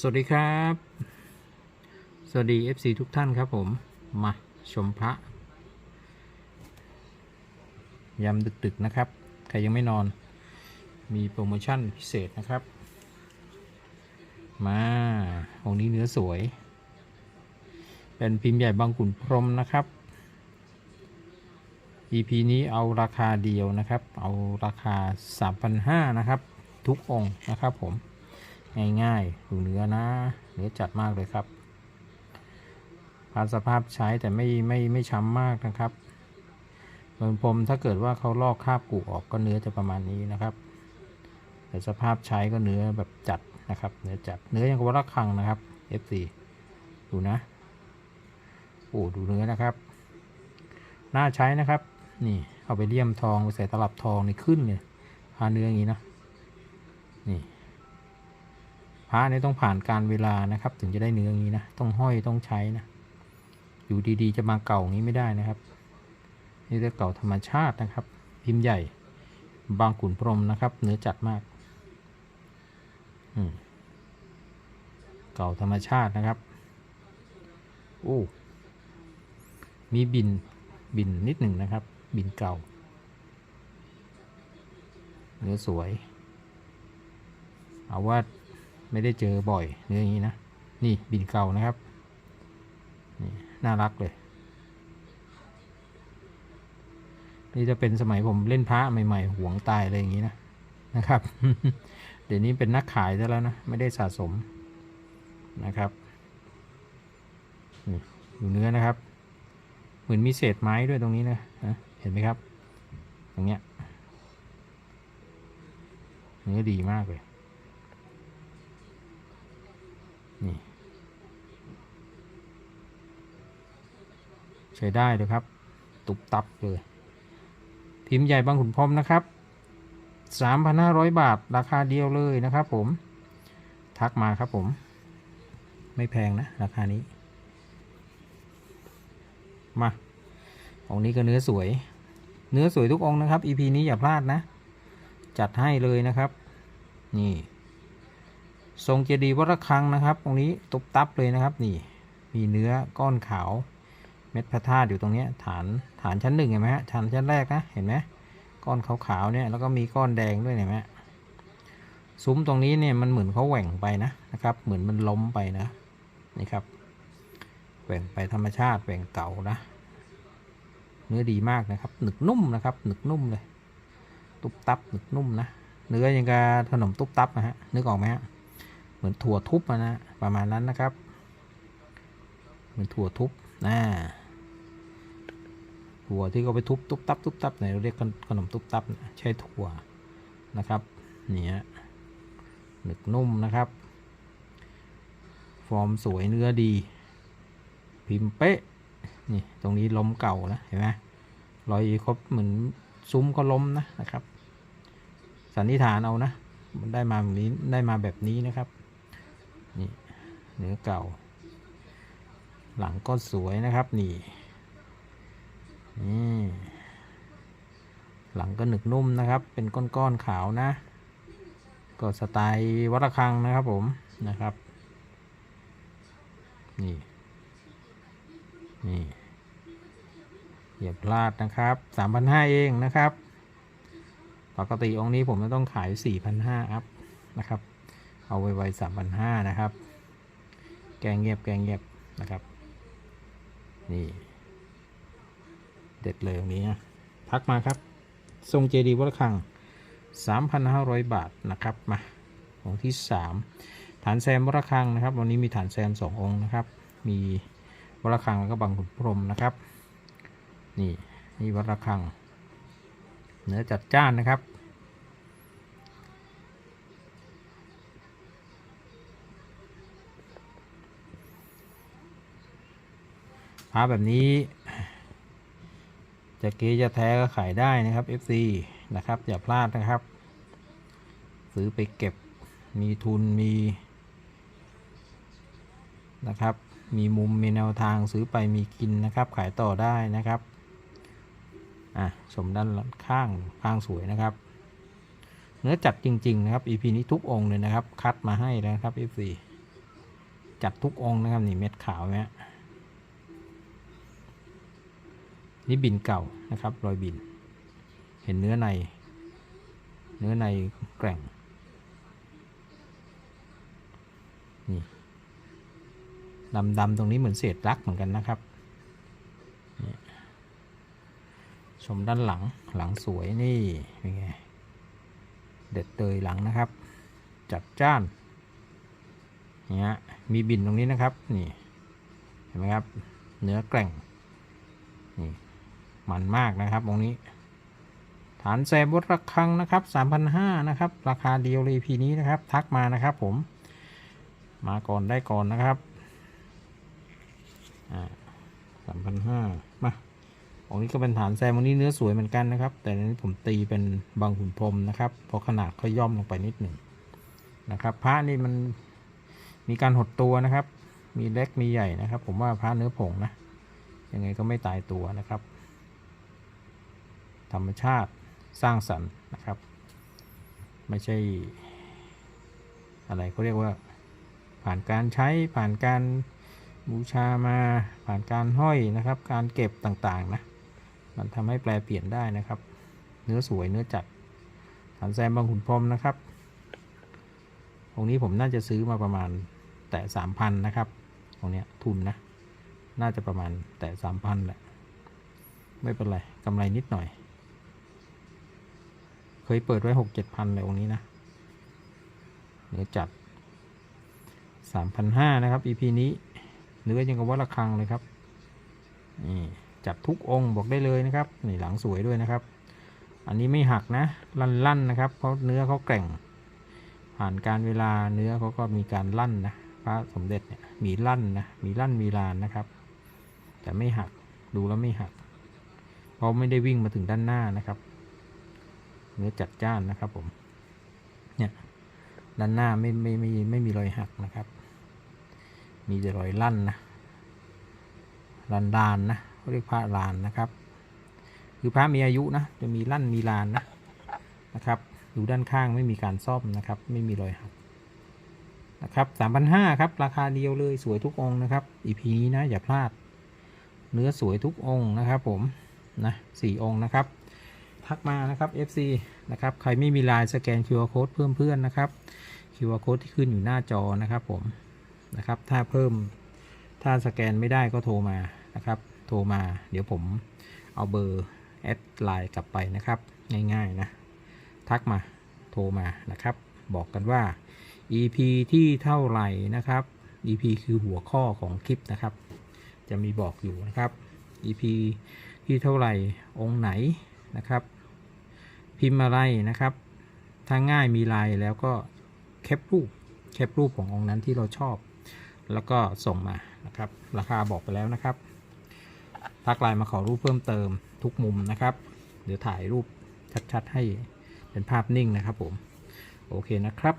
สวัสดีครับ สวัสดี FC ทุกท่านครับผม มาชมพระยามดึกๆนะครับ ใครยังไม่นอน มีโปรโมชั่นพิเศษนะครับ มาองนี้เนื้อสวย เป็นพิมพ์ใหญ่บางขุนพรมนะครับ EP นี้เอาราคาเดียวนะครับ เอาราคา 3,500นะครับ ทุกองนะครับผม ง่ายๆ ดูเนื้อนะ เนื้อจัดมากเลยครับผ่านสภาพใช้แต่ไม่ไม่ไม่ช้ำมากนะครับเหมือนผมถ้าเกิดว่าเขาลอกคราบกุออกก็เนื้อจะประมาณนี้นะครับ แต่สภาพใช้ก็เนื้อแบบจัดนะครับ เนื้อจัด เนื้อยังกับว่าระคังนะครับ F4 ดูนะ โอ้ดูเนื้อนะครับ น่าใช้นะครับ นี่เอาไปเลี่ยมทองไปใส่ตลับทองนี่ขึ้นเลยพาเนื้ออย่างนี้นะ นี่ พ ระนี่ต้องผ่านการเวลานะครับ ถึงจะได้เนื้ออย่างนี้นะ ต้องห้อยต้องใช้นะ อยู่ดีๆ จะมาเก่าอย่างนี้ไม่ได้นะครับ นี่จะเก่าธรรมชาตินะครับ พิมพ์ใหญ่ บางขุนพรมนะครับ เนื้อจัดมาก อืมเก่าธรรมชาตินะครับ โอ้ มีบิน บินนิดหนึ่งนะครับ บินเก่า เนื้อสวย เอาว่า ไม่ได้เจอบ่อยเนื้ออย่างนี้นะ นี่บินเก่านะครับนี่น่ารักเลย นี่จะเป็นสมัยผมเล่นพระใหม่ ๆหวงตายอะไรอย่างนี้นะนะครับ เดี๋ยวนี้เป็นนักขายซะแล้วนะ ไม่ได้สะสมนะครับนี่ดูเนื้อนะครับ เหมือนมีเศษไม้ด้วยตรงนี้นะเห็นไหมครับ ตรงเนี้ยเนื้อดีมากเลย นี่ใช้ได้เลยครับ ตุบตับเลยพิมพ์ใหญ่บางขุนพรมนะครับ 3,500 บาทราคาเดียวเลยนะครับผม ทักมาครับผม ไม่แพงนะ ราคานี้ มาองนี้ก็เนื้อสวย เนื้อสวยทุกองนะครับ EP นี้อย่าพลาดนะ จัดให้เลยนะครับ นี่ ทรงเจดีย์วัดระฆังนะครับ ตรงนี้ตุบตับเลยนะครับ นี่ มีเนื้อก้อนขาว เม็ดพระธาตุอยู่ตรงเนี้ยฐานฐานชั้นหนึ่งเห็นไหมฮะฐานชั้นแรกนะเห็นไหมก้อนขาวๆเนี่ยแล้วก็มีก้อนแดงด้วยเห็นไหมซุ้มตรงนี้เนี่ยมันเหมือนเขาแหว่งไปนะนะครับ เหมือนมันล้มไปนะนี่ครับแหว่งไปธรรมชาติแหว่งเก่านะเนื้อดีมากนะครับ หนึกนุ่มนะครับ หนึกนุ่มเลย ตุบตับหนึกนุ่มนะ เนื้อยังกับขนมตุบตับนะฮะนึกออกไหมฮะ มือนถั่วทุบอะนะประมาณนั้นนะครับ เหมือนถั่วทุบนะถั่วที่เขาไปทุบตุบตับตุบตับเนี่ยเราเรียกขนมตุบตับนะใช้ถั่วนะครับเนี่ยหนึกนุ่มนะครับ ฟอร์มสวยเนื้อดี พิมพ์เป๊ะนี่ตรงนี้ล้มเก่านะเห็นไหมรอยครบเหมือนซุ้มก็ล้มนะนะครับ สันนิษฐานเอานะมันได้มาแบบนี้ได้มาแบบนี้นะครับ นี่เนื้อเก่า หลังก็สวยนะครับนี่นี่หลังก็หนึกนุ่มนะครับ เป็นก้อนๆขาวนะ ก็สไตล์วัดระฆังนะครับผมนะครับ นี่นี่อย่าพลาดนะครับ3,500 เองนะครับ ปกติองค์นี้ผมจะต้องขาย 4,500 อัพนะครับ เอาไว้ไว้3,500นะครับ แกงเงียบแกงเงียบนะครับ นี่ เด็ดเลยตรงนี้นะทักมาครับ ทรงเจดีวัดระฆัง 3,500 บาทนะครับ มาองค์ที่ 3 ฐานแซมวัดระฆังนะครับ วันนี้มีฐานแซม 2 องค์นะครับ มีวัดระฆังแล้วก็บางขุนพรมนะครับ นี่นี่วัดระฆัง เนื้อจัดจ้านนะครับาแบบนี้จะเก๊จะแท้ก็ขายได้นะครับ FC นะครับ อย่าพลาดนะครับ ซื้อไปเก็บมีทุนมี นะครับ มีมุมมีแนวทางซื้อไปมีกินนะครับ ขายต่อได้นะครับอะชมด้านข้างข้างสวยนะครับ เนื้อจัดจริง ๆ นะครับ EP นี้ทุกองค์เลยนะครับ คัดมาให้แล้วนะครับ F4 จัดทุกองค์นะครับนี่เม็ดขาวเนี่ย นี่บินเก่านะครับ รอยบิน เห็นเนื้อใน เนื้อในแกร่ง นี่ดำดำตรงนี้เหมือนเศษรักเหมือนกันนะครับ ชมด้านหลัง หลังสวยนี่ เป็นไง เด็ดเตยหลังนะครับ จัดจ้านเนี่ยมีบินตรงนี้นะครับ นี่ เห็นไหมครับ เนื้อแกร่ง นี่ มันมากนะครับตรงนี้ ฐานแซมบดระคังนะครับ3,500นะครับ ราคาเดียวเลยพีนี้นะครับ ทักมานะครับผม มาก่อนได้ก่อนนะครับสามพันห้ามาของนี้ก็เป็นฐานแซมวันนี้เนื้อสวยเหมือนกันนะครับ แต่นนี้ผมตีเป็นบางหุ่นพรมนะครับ เพราะขนาดเขาย่อมลงไปนิดหนึ่งนะครับพระนี่มันมีการหดตัวนะครับ มีเล็กมีใหญ่นะครับ ผมว่าพระเนื้อผงนะ ยังไงก็ไม่ตายตัวนะครับ ธรรมชาติสร้างสรรค์นะครับ ไม่ใช่ อะไรเขาเรียกว่า ผ่านการใช้ผ่านการบูชามาผ่านการห้อยนะครับ การเก็บต่างๆนะมันทำให้แปลเปลี่ยนได้นะครับ เนื้อสวยเนื้อจัดฐานแซมบางขุนพรมนะครับองนี้ผมน่าจะซื้อมาประมาณแต่สามพันนะครับตรงเนี้ยทุนนะ น่าจะประมาณแต่สามพันแหละ ไม่เป็นไรกำไรนิดหน่อย เคยเปิดไว้หกเจ็ดพันเลยองนี้นะเนื้อจัด3,500นห้านะครับ EP นี้เนื้อยังกับว่าระฆังเลยครับนี่จัดทุกองค์บอกได้เลยนะครับนี่หลังสวยด้วยนะครับ อันนี้ไม่หักนะลั่นๆนะครับ เพราะเนื้อเขาแกร่ง ผ่านการเวลาเนื้อเขาก็มีการลั่นนะพระสมเด็จเนี่ยมีลั่นนะมีลั่นมีลานนะครับ แต่ไม่หักดูแล้วไม่หักเพราะไม่ได้วิ่งมาถึงด้านหน้านะครับ เนื้อจัดจ้านนะครับผม เนี่ยด้านหน้าไม่ไม่ไม่ไม่มีรอยหักนะครับ มีแต่รอยลั่นนะลันดานนะเขาเรียกพระลานนะครับ คือพระมีอายุนะจะมีลั่นมีลานนะนะครับดูด้านข้างไม่มีการซ่อมนะครับ ไม่มีรอยหักนะครับสามพันห้าครับ ราคาเดียวเลยสวยทุกองนะครับอีพีนี้นะอย่าพลาด เนื้อสวยทุกองนะครับผมนะสี่องนะครับ ทักมานะครับ FC นะครับ ใครไม่มีไลน์สแกน QR code เพิ่มเพื่อนนะครับ QR code ที่ขึ้นอยู่หน้าจอนะครับผมนะครับ ถ้าเพิ่มถ้าสแกนไม่ได้ก็โทรมานะครับ โทรมา เดี๋ยวผมเอาเบอร์แอดไลน์กลับไปนะครับ ง่ายๆนะ ทักมาโทรมานะครับ บอกกันว่า EP ที่เท่าไหร่นะครับ EP คือหัวข้อของคลิปนะครับ จะมีบอกอยู่นะครับ EP ที่เท่าไหร่องค์ไหนนะครับ พิมพ์อะไรนะครับถ้าง่ายมีลายแล้วก็แคปรูปแคปรูปขององค์นั้นที่เราชอบ แล้วก็ส่งมานะครับ ราคาบอกไปแล้วนะครับทักไลน์มาขอรูปเพิ่มเติมทุกมุมนะครับ เดี๋ยวถ่ายรูปชัดๆให้เป็นภาพนิ่งนะครับผม โอเคนะครับ